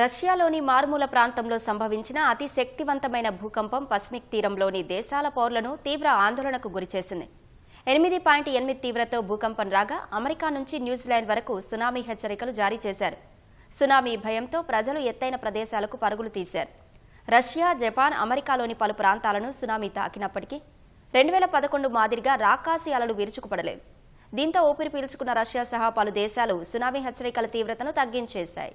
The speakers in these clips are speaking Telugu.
రష్యాలోని మారుమూల ప్రాంతంలో సంభవించిన అతి శక్తివంతమైన భూకంపం పసిఫిక్ తీరంలోని దేశాల పౌరులను తీవ్ర ఆందోళనకు గురిచేసింది ఎనిమిది పాయింట్ ఎనిమిది తీవ్రతో భూకంపం రాగా అమెరికా నుంచి న్యూజిలాండ్ వరకు సునామీ హెచ్చరికలు జారీ చేశారు. సునామీ భయంతో ప్రజలు ఎత్తైన ప్రదేశాలకు పరుగులు తీశారు. రష్యా జపాన్ అమెరికాలోని పలు ప్రాంతాలను సునామీ తాకినప్పటికీ రెండు వేల పదకొండు మాదిరిగా రాకాసి అలలు విరుచుకుపడలేదు. దీంతో ఊపిరి పీల్చుకున్న రష్యా సహా పలు దేశాలు సునామీ హెచ్చరికల తీవ్రతను తగ్గించేశాయి.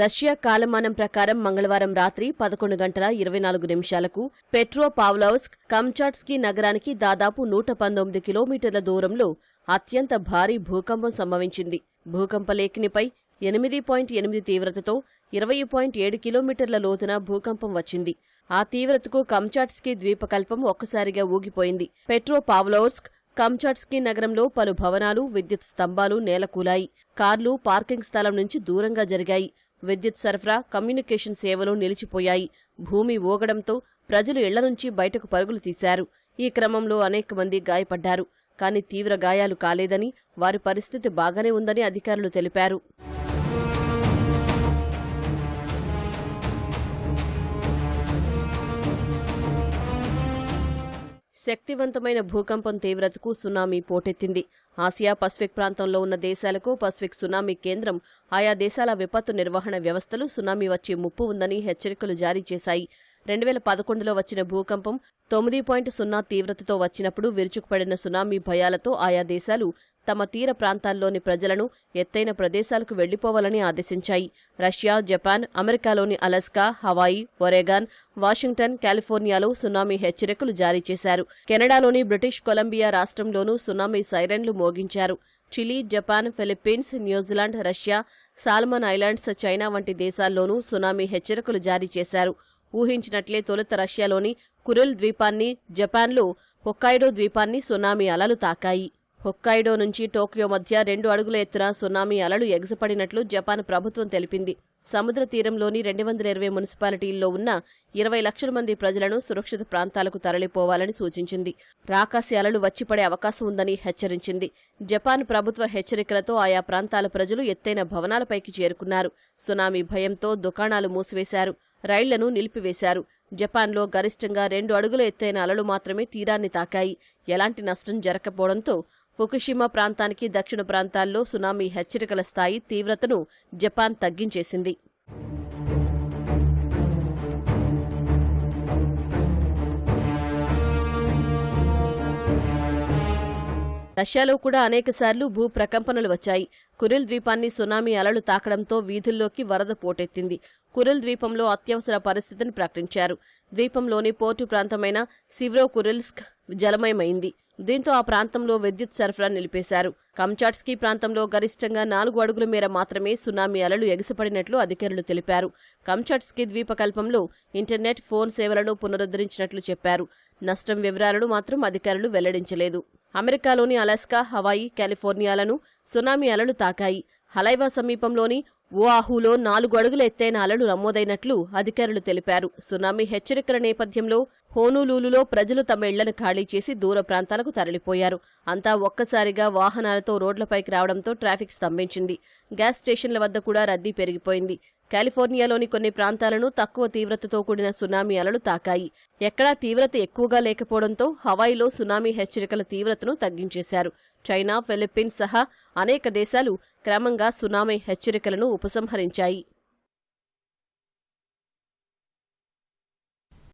రష్యా కాలమానం ప్రకారం మంగళవారం రాత్రి పదకొండు గంటల ఇరవై నాలుగు నిమిషాలకు పెట్రో పావ్లౌస్క్ కమ్చాట్స్కీ నగరానికి దాదాపు నూట పంతొమ్మిది కిలోమీటర్ల దూరంలో అత్యంత భారీ భూకంపం సంభవించింది. భూకంపలేఖనిపై ఎనిమిది పాయింట్ ఎనిమిది తీవ్రతతో ఇరవై పాయింట్ ఏడు కిలోమీటర్ల లోతున భూకంపం వచ్చింది. ఆ తీవ్రతకు కమ్చాట్స్కీ ద్వీపకల్పం ఒక్కసారిగా ఊగిపోయింది. పెట్రో పావ్లోస్క్ కమ్చాట్స్కీ నగరంలో పలు భవనాలు విద్యుత్ స్తంభాలు నేలకూలాయి. కార్లు పార్కింగ్ స్థలం నుంచి దూరంగా జరిగాయి. విద్యుత్ సరఫరా కమ్యూనికేషన్ సేవలు నిలిచిపోయాయి. భూమి ఊగడంతో ప్రజలు ఇళ్ళ నుంచి బయటకు పరుగులు తీశారు. ఈ క్రమంలో అనేక మంది గాయపడ్డారు. కానీ తీవ్ర గాయాలు కాలేదని వారి పరిస్థితి బాగానే ఉందని అధికారులు తెలిపారు. శక్తివంతమైన భూకంపం తీవ్రతకు సునామీ పోటెత్తింది. ఆసియా పసిఫిక్ ప్రాంతంలో ఉన్న దేశాలకు పసిఫిక్ సునామీ కేంద్రం ఆయా దేశాల విపత్తు నిర్వహణ వ్యవస్థలు సునామీ వచ్చే ముప్పు ఉందని హెచ్చరికలు జారీ చేశాయి. రెండు వేల పదకొండులో వచ్చిన భూకంపం తొమ్మిది పాయింట్ సున్నా తీవ్రతతో వచ్చినప్పుడు విరుచుకుపడిన సునామీ భయాలతో ఆయా దేశాలు తమ తీర ప్రాంతాల్లోని ప్రజలను ఎత్తైన ప్రదేశాలకు వెళ్ళిపోవాలని ఆదేశించాయి. రష్యా జపాన్ అమెరికాలోని అలస్కా హవాయి ఒరేగాన్ వాషింగ్టన్ కాలిఫోర్నియాలో సునామీ హెచ్చరికలు జారీ చేశారు. కెనడాలోని బ్రిటిష్ కొలంబియా రాష్ట్రంలోనూ సునామీ సైరన్లు మోగించారు. Chile Japan Philippines New Zealand Russia Solomon Islands China వంటి దేశాల్లోనూ సునామీ హెచ్చరికలు జారీ చేశారు. ఊహించినట్లే తొలుత రష్యాలోని కురిల్ ద్వీపాన్ని జపాన్లో హొక్కాయిడో ద్వీపాన్ని సునామీ అలలు తాకాయి. హొక్కాయిడో నుంచి టోక్యో మధ్య రెండు అడుగుల ఎత్తున సునామీ అలలు ఎగసపడినట్లు జపాన్ ప్రభుత్వం తెలిపింది. సముద్ర తీరంలోని రెండు వందల ఇరవై మున్సిపాలిటీల్లో ఉన్న ఇరవై లక్షల మంది ప్రజలను సురక్షిత ప్రాంతాలకు తరలిపోవాలని సూచించింది. రాకాసి అలలు వచ్చిపడే అవకాశం ఉందని హెచ్చరించింది. జపాన్ ప్రభుత్వ హెచ్చరికలతో ఆయా ప్రాంతాల ప్రజలు ఎత్తైన భవనాలపైకి చేరుకున్నారు. సునామీ భయంతో దుకాణాలు మూసివేశారు. రైళ్ళను నిలిపివేశారు. జపాన్లో గరిష్టంగా రెండు అడుగుల ఎత్తైన అలలు మాత్రమే తీరాన్ని తాకాయి. ఎలాంటి నష్టం జరగకపోవడంతో ఫుకుషిమా ప్రాంతానికి దక్షిణ ప్రాంతాల్లో సునామీ హెచ్చరికల స్థాయి తీవ్రతను జపాన్ తగ్గించేసింది. రష్యాలో కూడా అనేకసార్లు భూ ప్రకంపనలు వచ్చాయి. కురిల్ ద్వీపాన్ని సునామీ అలలు తాకడంతో వీధుల్లోకి వరద పోటెత్తింది. కురిల్ ద్వీపంలో అత్యవసర పరిస్థితిని ప్రకటించారు. ద్వీపంలోని పోర్టు ప్రాంతమైన సివ్రో కురిల్స్క్ జలమయమైంది. దీంతో ఆ ప్రాంతంలో విద్యుత్ సరఫరా నిలిపేశారు. కమ్చాట్స్కీ ప్రాంతంలో గరిష్టంగా నాలుగు అడుగుల మేర మాత్రమే సునామీ అలలు ఎగసిపడినట్లు అధికారులు తెలిపారు. కమ్చాట్స్కీ ద్వీపకల్పంలో ఇంటర్నెట్ ఫోన్ సేవలను పునరుద్ధరించినట్లు చెప్పారు. నష్టం వివరాలను మాత్రం అధికారులు వెల్లడించలేదు. అమెరికాలోని అలాస్కా హవాయి కాలిఫోర్నియాలను సునామీ అలలు తాకాయి. హలైవా సమీపంలోని ఓఆహులో నాలుగు అడుగుల ఎత్తైన అలలు నమోదైనట్లు అధికారులు తెలిపారు. సునామీ హెచ్చరికల నేపథ్యంలో హోనూలూలులో ప్రజలు తమ ఇళ్ళను ఖాళీ చేసి దూర ప్రాంతాలకు తరలిపోయారు. అంతా ఒక్కసారిగా వాహనాలతో రోడ్లపైకి రావడంతో ట్రాఫిక్ స్తంభించింది. గ్యాస్ స్టేషన్ల వద్ద కూడా రద్దీ పెరిగిపోయింది. కాలిఫోర్నియాలోని కొన్ని ప్రాంతాలను తక్కువ తీవ్రతతో కూడిన సునామీ అలలు తాకాయి. ఎక్కడా తీవ్రత ఎక్కువగా లేకపోవడంతో హవాయిలో సునామీ హెచ్చరికల తీవ్రతను తగ్గించేశారు. చైనా ఫిలిప్పీన్స్ సహా అనేక దేశాలు క్రమంగా సునామీ హెచ్చరికలను ఉపసంహరించాయి.